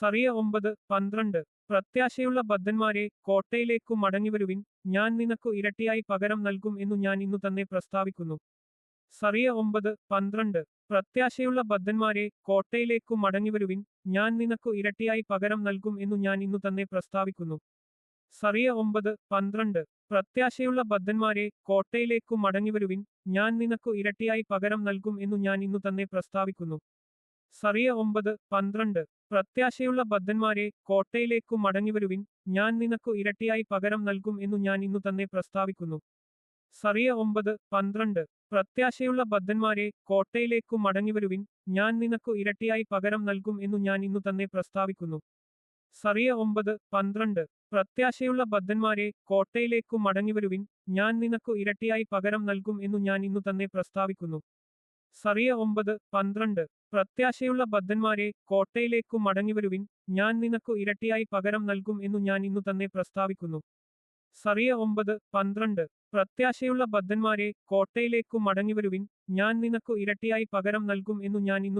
സറിയ ഒമ്പത് പന്ത്രണ്ട്. പ്രത്യാശയുള്ള ബദ്ധന്മാരെ കോട്ടയിലേക്കു മടങ്ങിവരുവിൻ. ഞാൻ നിനക്കു ഇരട്ടിയായി പകരം നൽകും എന്നു ഞാൻ ഇന്നു തന്നെ പ്രസ്താവിക്കുന്നു. സറിയ ഒമ്പത് പന്ത്രണ്ട്. പ്രത്യാശയുള്ള ബദ്ധന്മാരെ കോട്ടയിലേക്കു മടങ്ങിവരുവിൻ. ഞാൻ നിനക്കു ഇരട്ടിയായി പകരം നൽകും എന്നു ഞാൻ ഇന്നു തന്നെ പ്രസ്താവിക്കുന്നു. സറിയ ഒമ്പത് പന്ത്രണ്ട്. പ്രത്യാശയുള്ള ബദ്ധന്മാരെ കോട്ടയിലേക്കു മടങ്ങിവരുവിൻ. ഞാൻ നിനക്കു ഇരട്ടിയായി പകരം നൽകും എന്നു ഞാൻ ഇന്നു തന്നെ പ്രസ്താവിക്കുന്നു. സറിയ ഒമ്പത് പന്ത്രണ്ട്. പ്രത്യാശയുള്ള ബദ്ധന്മാരെ കോട്ടയിലേക്കു മടങ്ങിവരുവിൻ. ഞാൻ നിനക്കു ഇരട്ടിയായി പകരം നൽകും എന്നു ഞാൻ ഇന്നു തന്നെ പ്രസ്താവിക്കുന്നു. സറിയ ഒമ്പത് പന്ത്രണ്ട്. പ്രത്യാശയുള്ള ബദ്ധന്മാരെ കോട്ടയിലേക്കു മടങ്ങിവരുവിൻ. ഞാൻ നിനക്കു ഇരട്ടിയായി പകരം നൽകും എന്നു ഞാൻ ഇന്നു തന്നെ പ്രസ്താവിക്കുന്നു. സറിയ ഒമ്പത് പന്ത്രണ്ട്. പ്രത്യാശയുള്ള ബദ്ധന്മാരെ കോട്ടയിലേക്കു മടങ്ങിവരുവിൻ. ഞാൻ നിനക്കു ഇരട്ടിയായി പകരം നൽകും എന്നു ഞാൻ ഇന്നു തന്നെ പ്രസ്താവിക്കുന്നു. സറിയ ഒമ്പത് പന്ത്രണ്ട്. പ്രത്യാശയുള്ള ബദ്ധന്മാരെ കോട്ടയിലേക്കു മടങ്ങിവരുവിൻ. ഞാൻ നിനക്കു ഇരട്ടിയായി പകരം നൽകും എന്നു ഞാൻ ഇന്നു തന്നെ പ്രസ്താവിക്കുന്നു. സറിയ ഒമ്പത് പന്ത്രണ്ട്. പ്രത്യാശയുള്ള ബദ്ധന്മാരെ കോട്ടയിലേക്കു മടങ്ങിവരുവിൻ. ഞാൻ നിനക്കു ഇരട്ടിയായി പകരം നൽകും എന്നു ഞാൻ ഇന്നു